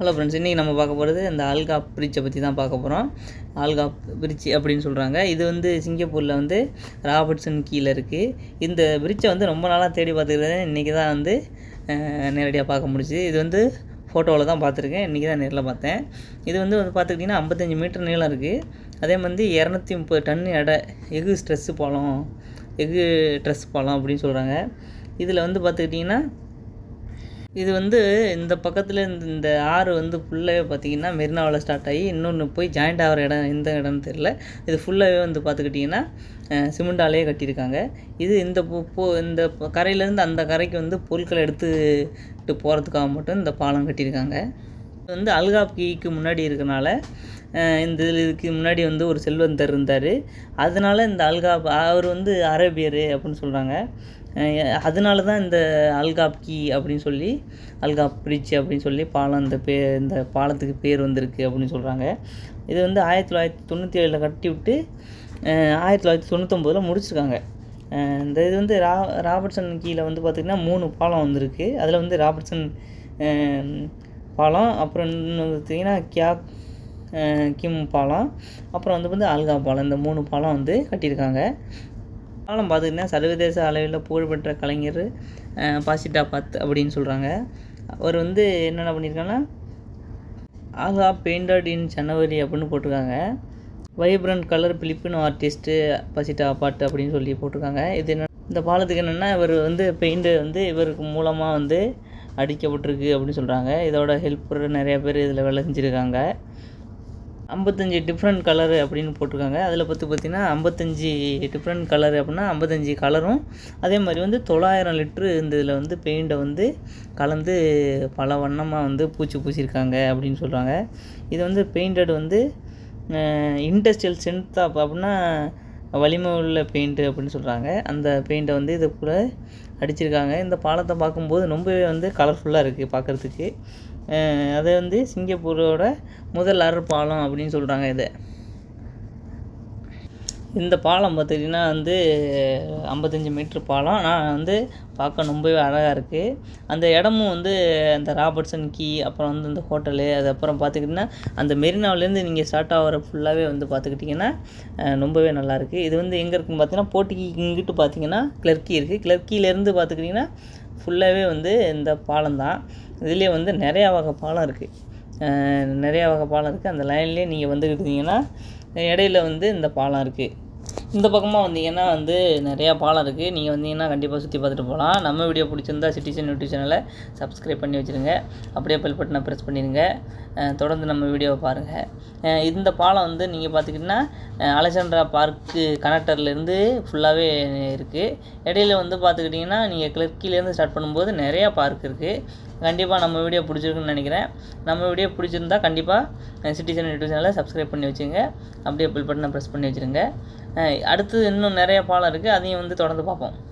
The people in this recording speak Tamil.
ஹலோ ஃப்ரெண்ட்ஸ் இன்றைக்கி நம்ம பார்க்க போகிறது இந்த ஆல்காப் பிரிட்ஜை பற்றி தான் பார்க்க போகிறோம் ஆல்காப் பிரிட்ஜ் அப்படின்னு சொல்கிறாங்க இது வந்து சிங்கப்பூரில் வந்து ராபர்ட்ஸன் கீழே இருக்குது இந்த பிரிட்ஜை வந்து ரொம்ப நாளாக தேடி பார்த்துக்கிறது இன்றைக்கி தான் வந்து நேரடியாக பார்க்க முடிஞ்சுது. இது வந்து ஃபோட்டோவில் தான் பார்த்துருக்கேன். இன்றைக்கி தான் நேரில் பார்த்தேன். இது வந்து வந்து பார்த்துக்கிட்டிங்கன்னா ஐம்பத்தஞ்சு மீட்டர் நீளம் இருக்குது அதே மாதிரி இரநூத்தி முப்பது டன் எடை எஃகு ஸ்ட்ரெஸ்ஸு பாலம் எஃகு ட்ரெஸ் பாலம் அப்படின்னு சொல்கிறாங்க இதில் வந்து பார்த்துக்கிட்டிங்கன்னா இது வந்து இந்த பக்கத்தில் இந்த இந்த ஆறு வந்து ஃபுல்லாகவே பார்த்தீங்கன்னா மெரினாவில் ஸ்டார்ட் ஆகி இன்னொன்று போய் ஜாயிண்ட் ஆகிற இடம் எந்த இடம்னு தெரில இது ஃபுல்லாகவே வந்து பார்த்துக்கிட்டிங்கன்னா சிமெண்டாலேயே கட்டியிருக்காங்க. இது இந்த போ இந்த கரையிலேருந்து அந்த கரைக்கு வந்து பொருட்களை எடுத்துட்டு போகிறதுக்காக மட்டும் இந்த பாலம் கட்டியிருக்காங்க. இது வந்து அல்காப்கிக்கு முன்னாடி இருக்கனால இந்த இதுக்கு முன்னாடி வந்து ஒரு செல்வந்தர் இருந்தார். அதனால இந்த அல்காப் அவர் வந்து அரேபியர் அப்படின்னு சொல்கிறாங்க அதனால தான் இந்த அல்காப் கீ அப்படின்னு சொல்லி அல்காப் பிரிட்ஜ் அப்படின்னு சொல்லி பாலம் இந்த பே இந்த பாலத்துக்கு பேர் வந்திருக்கு அப்படின்னு சொல்கிறாங்க இது வந்து ஆயிரத்தி தொள்ளாயிரத்தி தொண்ணூற்றி ஏழில் கட்டி விட்டு ஆயிரத்தி தொள்ளாயிரத்தி தொண்ணூத்தொம்போதில் முடிச்சிருக்காங்க. இந்த இது வந்து ரா ராபர்ட்சன் கீழே வந்து பார்த்திங்கன்னா மூணு பாலம் வந்திருக்கு. அதில் வந்து ராபர்ட்சன் பாலம் அப்புறம் இன்னொன்று பார்த்திங்கன்னா கியா கிம் பாலம் அப்புறம் வந்து வந்து அல்கா பாலம் இந்த மூணு பாலம் வந்து கட்டியிருக்காங்க. பாலம் பார்த்திங்கன்னா சர்வதேச அளவில் புகழ்பெற்ற கலைஞர் பாசிட்டா பாத் அப்படின்னு சொல்கிறாங்க அவர் வந்து என்னென்ன பண்ணியிருக்காங்கன்னா ஆகா பெயிண்டட் இன் ஜனவரி அப்படின்னு போட்டிருக்காங்க. Vibrant colour Filipino artist Pacita பாட்டு அப்படின்னு சொல்லி போட்டிருக்காங்க. இது என்ன இந்த பாலத்துக்கு என்னென்னா இவர் வந்து பெயிண்ட்டு வந்து இவருக்கு மூலமாக வந்து அடிக்கப்பட்டிருக்கு அப்படின்னு சொல்கிறாங்க இதோட ஹெல்ப்பர் நிறைய பேர் இதில் வேலை செஞ்சுருக்காங்க. ஐம்பத்தஞ்சு டிஃப்ரெண்ட் கலரு அப்படின்னு போட்டிருக்காங்க. அதில் பற்றி பார்த்தீங்கன்னா ஐம்பத்தஞ்சு டிஃப்ரெண்ட் கலர் அப்படின்னா ஐம்பத்தஞ்சு கலரும் அதே மாதிரி வந்து தொள்ளாயிரம் லிட்ரு இந்த இதில் வந்து பெயிண்ட்டை வந்து கலந்து பல வண்ணமாக வந்து பூச்சி பூசியிருக்காங்க அப்படின்னு சொல்கிறாங்க இது வந்து பெயிண்டட் வந்து இண்டஸ்ட்ரியல் ஸ்ட்ரென்த் அப்படின்னா வலிமை உள்ள பெயிண்ட்டு அப்படின்னு சொல்கிறாங்க அந்த பெயிண்ட்டை வந்து இது கூட அடிச்சிருக்காங்க. இந்த பாலத்தை பார்க்கும்போது ரொம்பவே வந்து கலர்ஃபுல்லாக இருக்குது பார்க்குறதுக்கு அதை வந்து சிங்கப்பூரோட முதல் அரு பாலம் அப்படின்னு சொல்கிறாங்க இதை. இந்த பாலம் பார்த்திங்கன்னா வந்து ஐம்பத்தஞ்சு மீட்ரு பாலம். ஆனால் வந்து பார்க்க ரொம்பவே அழகாக இருக்குது அந்த இடமும் வந்து அந்த ராபர்ட்ஸன் கீ அப்புறம் வந்து இந்த ஹோட்டலு அது அப்புறம் பார்த்துக்கிட்டிங்கன்னா அந்த மெரினாவிலேருந்து நீங்கள் ஸ்டார்ட் ஆகிற ஃபுல்லாகவே வந்து பார்த்துக்கிட்டிங்கன்னா ரொம்பவே நல்லாயிருக்கு இது வந்து எங்கே இருக்குன்னு பார்த்தீங்கன்னா போட்டிக்கு இங்கிட்டு பார்த்தீங்கன்னா கிளர்க்கி இருக்குது கிளர்க்கியிலேருந்து பார்த்துக்கிட்டிங்கன்னா ஃபுல்லாகவே வந்து இந்த பாலம் தான். இதுலேயே வந்து நிறையா வகை பாலம் இருக்குது நிறையா வகை பாலம் இருக்குது அந்த லைன்லேயே நீங்கள் வந்துக்கிட்டு இருந்தீங்கன்னா இடையில வந்து இந்த பாலம் இருக்குது இந்த பக்கமாக வந்தீங்கன்னா வந்து நிறையா பாலம் இருக்குது நீங்கள் வந்தீங்கன்னா கண்டிப்பாக சுற்றி பார்த்துட்டு போகலாம் நம்ம வீடியோ பிடிச்சிருந்தா சிட்டிசன் யூடியூப் சேனலை சப்ஸ்கிரைப் பண்ணி வச்சுருங்க. அப்படியே பெல் பட்டனை ப்ரெஸ் பண்ணிடுங்க. தொடர்ந்து நம்ம வீடியோவை பாருங்கள் இந்த பாலம் வந்து நீங்கள் பார்த்துக்கிட்டிங்கன்னா அலெக்சாண்ட்ரா பார்க்கு கனெக்டர்லேருந்து ஃபுல்லாகவே இருக்குது இடையில வந்து பார்த்துக்கிட்டிங்கன்னா நீங்கள் கிளர்க்கிலேருந்து ஸ்டார்ட் பண்ணும்போது நிறையா பார்க் இருக்குது கண்டிப்பாக நம்ம வீடியோ பிடிச்சிருக்குன்னு நினைக்கிறேன். நம்ம வீடியோ பிடிச்சிருந்தா கண்டிப்பாக சிட்டிசன் யூடியூப் சேனலை சப்ஸ்கிரைப் பண்ணி வச்சுங்க அப்படியே பில் பட்டனை ப்ரெஸ் பண்ணி வச்சுருங்க. அடுத்து இன்னும் நிறைய பாலம் இருக்குது அதையும் வந்து தொடர்ந்து பார்ப்போம்.